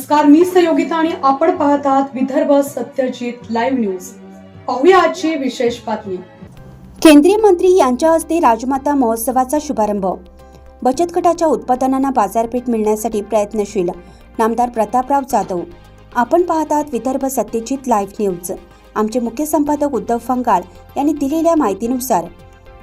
नमस्कार मी सहयोगिता आणि आपण पाहत आहात विदर्भ सत्यजित लाईव्ह न्यूज. पाहूया आजची विशेष बातमी. केंद्रीय मंत्री यांच्या हस्ते राजमाता महोत्सवाचा शुभारंभ. बचत गटाच्या उत्पादनांना बाजारपेठ मिळण्यासाठी प्रयत्नशील नामदार प्रतापराव जाधव. आपण पाहत आहात विदर्भ सत्यजित लाईव्ह न्यूज. आमचे मुख्य संपादक उद्धव फंगाळ यांनी दिलेल्या माहितीनुसार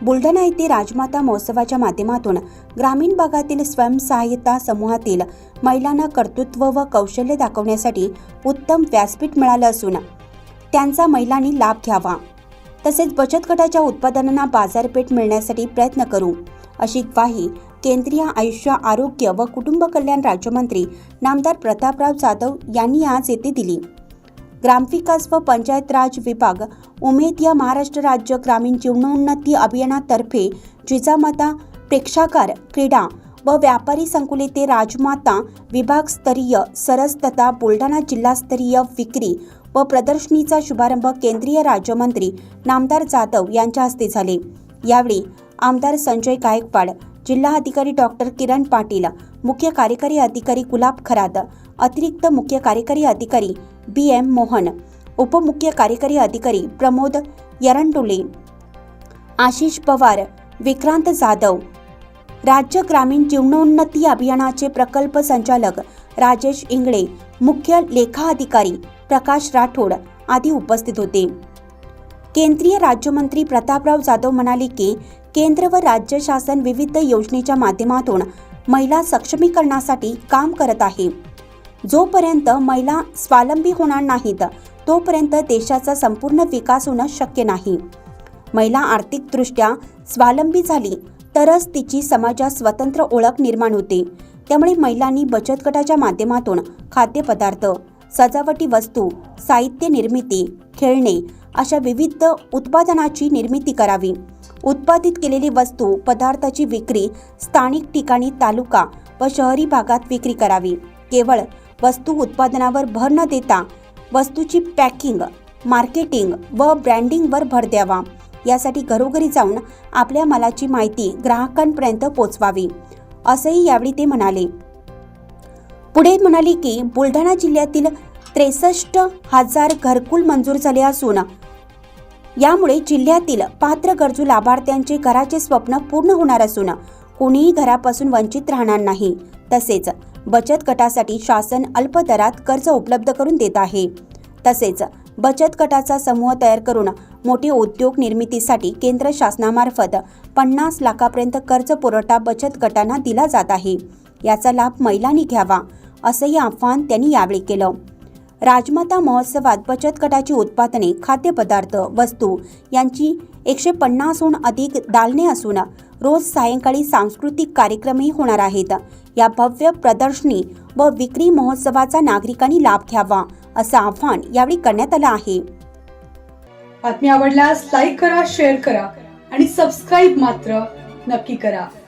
बुलढाणा येथे राजमाता महोत्सवाच्या माध्यमातून ग्रामीण भागातील स्वयंसहाय्यता समूहातील महिलांना कर्तृत्व व कौशल्य दाखवण्यासाठी उत्तम व्यासपीठ मिळालं असून त्यांचा महिलांनी लाभ घ्यावा. तसेच बचत गटाच्या उत्पादनांना बाजारपेठ मिळण्यासाठी प्रयत्न करू अशी ग्वाही केंद्रीय आयुष्य आरोग्य व कुटुंब कल्याण राज्यमंत्री नामदार प्रतापराव जाधव यांनी आज येथे दिली. ग्रामविकास व पंचायत राज विभाग उमेद या महाराष्ट्र राज्य ग्रामीण जीवनोन्नती अभियानातर्फे जिजामाता प्रेक्षागार क्रीडा व व्यापारी संकुल येथे राजमाता विभागस्तरीय सरस तथा बुलढाणा जिल्हास्तरीय विक्री व प्रदर्शनीचा शुभारंभ केंद्रीय राज्यमंत्री नामदार जाधव यांच्या हस्ते झाले. यावेळी आमदार संजय गायकवाड जिल्हा अधिकारी डॉक्टर किरण पाटील मुख्य कार्यकारी अधिकारी गुलाब खरात अतिरिक्त मुख्य कार्यकारी अधिकारी बी एम मोहन उपमुख्य कार्यकारी अधिकारी प्रमोद यरंडोले आशिष पवार विक्रांत जाधव राज्य ग्रामीण जीवनोन्नती अभियानाचे प्रकल्प संचालक राजेश इंगळे मुख्य लेखा अधिकारी प्रकाश राठोड आदी उपस्थित होते. केंद्रीय राज्यमंत्री प्रतापराव जाधव म्हणाले की केंद्र व राज्य शासन विविध योजनेच्या माध्यमातून महिला सक्षमीकरणासाठी काम करत आहे. जोपर्यंत महिला स्वावलंबी होणार नाहीत तोपर्यंत देशाचा संपूर्ण विकास होणं शक्य नाही. महिला आर्थिकदृष्ट्या स्वावलंबी झाली तरच तिची समाजात स्वतंत्र ओळख निर्माण होते. त्यामुळे महिलांनी बचत गटाच्या माध्यमातून खाद्यपदार्थ सजावटी वस्तू साहित्य निर्मिती खेळणे अशा विविध उत्पादनाची निर्मिती करावी. उत्पादित केलेली वस्तू पदार्थाची विक्री स्थानिक ठिकाणी तालुका व शहरी भागात विक्री करावी. केवळ वस्तू उत्पादनावर भर न देता वस्तूची पॅकिंग मार्केटिंग व ब्रँडिंगवर भर द्यावा. यासाठी घरोघरी जाऊन आपल्या मालाची माहिती ग्राहकांपर्यंत पोचवावी. असंही यावेळी ते म्हणाले. पुढे म्हणाले की बुलढाणा जिल्ह्यातील त्रेसष्ट हजार घरकुल मंजूर झाले असून यामुळे जिल्ह्यातील पात्र गरजू लाभार्थ्यांचे घराचे स्वप्न पूर्ण होणार असून कोणीही घरापासून वंचित राहणार नाही. तसेच बचत गटासाठी शासन अल्प दरात कर्ज उपलब्ध करून देत आहे. तसेच बचत गटाचा समूह तयार करून मोठे उद्योग निर्मितीसाठी केंद्र शासनामार्फत पन्नास लाखापर्यंत कर्ज पुरवठा बचत गटांना दिला जात आहे. याचा लाभ महिलांनी घ्यावा असंही आव्हान त्यांनी यावेळी केलं. राजमाता महोत्सवात बचत गटाची उत्पादने खाद्यपदार्थ वस्तू यांची एकशे पन्नासहून अधिक दालने असून रोज सायंकाळी सांस्कृतिक कार्यक्रमही होणार आहेत. या भव्य प्रदर्शनी व विक्री महोत्सवाचा नागरिकांनी लाभ घ्यावा असं आव्हान यावेळी करण्यात आलं आहे. बातमी आवडल्यास लाईक करा शेअर करा आणि सबस्क्राईब मात्र नक्की करा.